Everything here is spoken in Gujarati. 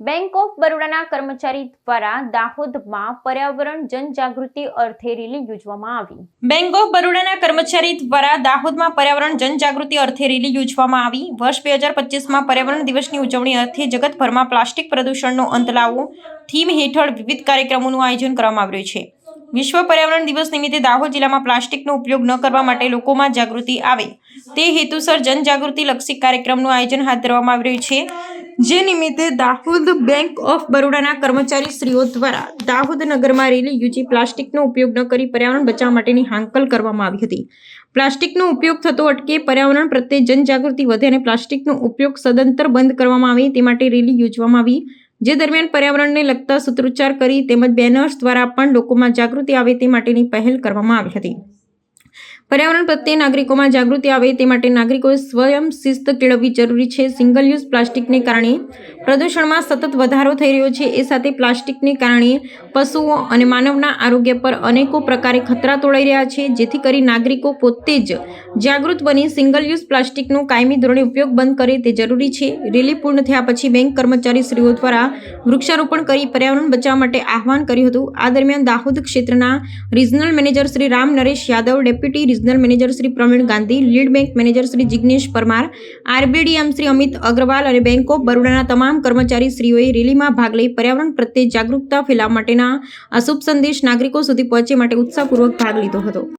બેંક ઓફ બરોડાના કર્મચારી દ્વારા દાહોદમાં પર્યાવરણ જનજાગૃતિ અર્થે રેલી યોજવામાં આવી. બેંક ઓફ બરોડાના કર્મચારી દ્વારા દાહોદમાં પર્યાવરણ જનજાગૃતિ અર્થે રેલી યોજવામાં આવી. વર્ષ બે હજાર પચીસમાં પર્યાવરણ દિવસની ઉજવણી અર્થે જગતભરમાં પ્લાસ્ટિક પ્રદૂષણનો અંત લાવવો થીમ હેઠળ વિવિધ કાર્યક્રમોનું આયોજન કરવામાં આવ્યું છે. વિશ્વ પર્યાવરણ દિવસ નિમિત્તે દાહોદ જિલ્લામાં પ્લાસ્ટિકનો ઉપયોગ ન કરવા માટે લોકોમાં જાગૃતિ આવે. તે હેતુસર જનજાગૃતિ લક્ષી કાર્યક્રમનું આયોજન હાથ ધરવામાં આવી રહ્યું છે. જે નિમિત્તે દાહોદ બેંક ઓફ બરોડાના કર્મચારી શ્રીઓ દ્વારા દાહોદ નગરમાં રેલી યુજી પ્લાસ્ટિકનો ઉપયોગ ન કરી પર્યાવરણ બચાવવા માટેની હાંકલ કરવામાં આવી હતી. પ્લાસ્ટિકનો ઉપયોગ થતો અટકે પર્યાવરણ પ્રત્યે જનજાગૃતિ વધે અને પ્લાસ્ટિકનો ઉપયોગ સદંતર બંધ કરવામાં આવે તે માટે રેલી યોજવામાં આવી. જે દરમિયાન પર્યાવરણને લગતા સૂત્રોચ્ચાર કરી તેમજ બેનર્સ દ્વારા પણ લોકોમાં જાગૃતિ આવે તે માટેની પહેલ કરવામાં આવી હતી. પર્યાવરણ પ્રત્યે નાગરિકોમાં જાગૃતિ આવે તે માટે નાગરિકોએ સ્વયં શિસ્ત કેળવવી જરૂરી છે. સિંગલ યુઝ પ્લાસ્ટિકને કારણે પ્રદૂષણમાં સતત વધારો થઈ રહ્યો છે. એ સાથે પ્લાસ્ટિકને કારણે પશુઓ અને માનવના આરોગ્ય પર અનેકો પ્રકારે ખતરા તોળાઈ રહ્યા છે. જેથી કરી નાગરિકો પોતે જ જાગૃત બની સિંગલ યુઝ પ્લાસ્ટિકનો કાયમી ધોરણે ઉપયોગ બંધ કરે તે જરૂરી છે. રેલી પૂર્ણ થયા પછી બેંક કર્મચારી શ્રીઓ દ્વારા વૃક્ષારોપણ કરી પર્યાવરણ બચાવવા માટે આહવાન કર્યું હતું. આ દરમિયાન દાહોદ ક્ષેત્રના regional manager Shri Ram Naresh Yadav deputy regional manager Shri Pravin Gandhi lead bank manager Shri Jignesh Parmar RBDM Shri Amit Agarwal અને બેંક ઓફ બરોડાના તમામ કર્મચારી શ્રીઓએ રેલીમાં ભાગ લઈ પર્યાવરણ પ્રત્યે જાગૃતતા ફેલાવવા માટેના અશુભ સંદેશ નાગરિકો સુધી પહોંચે માટે ઉત્સાહપૂર્વક ભાગ લીધો હતો.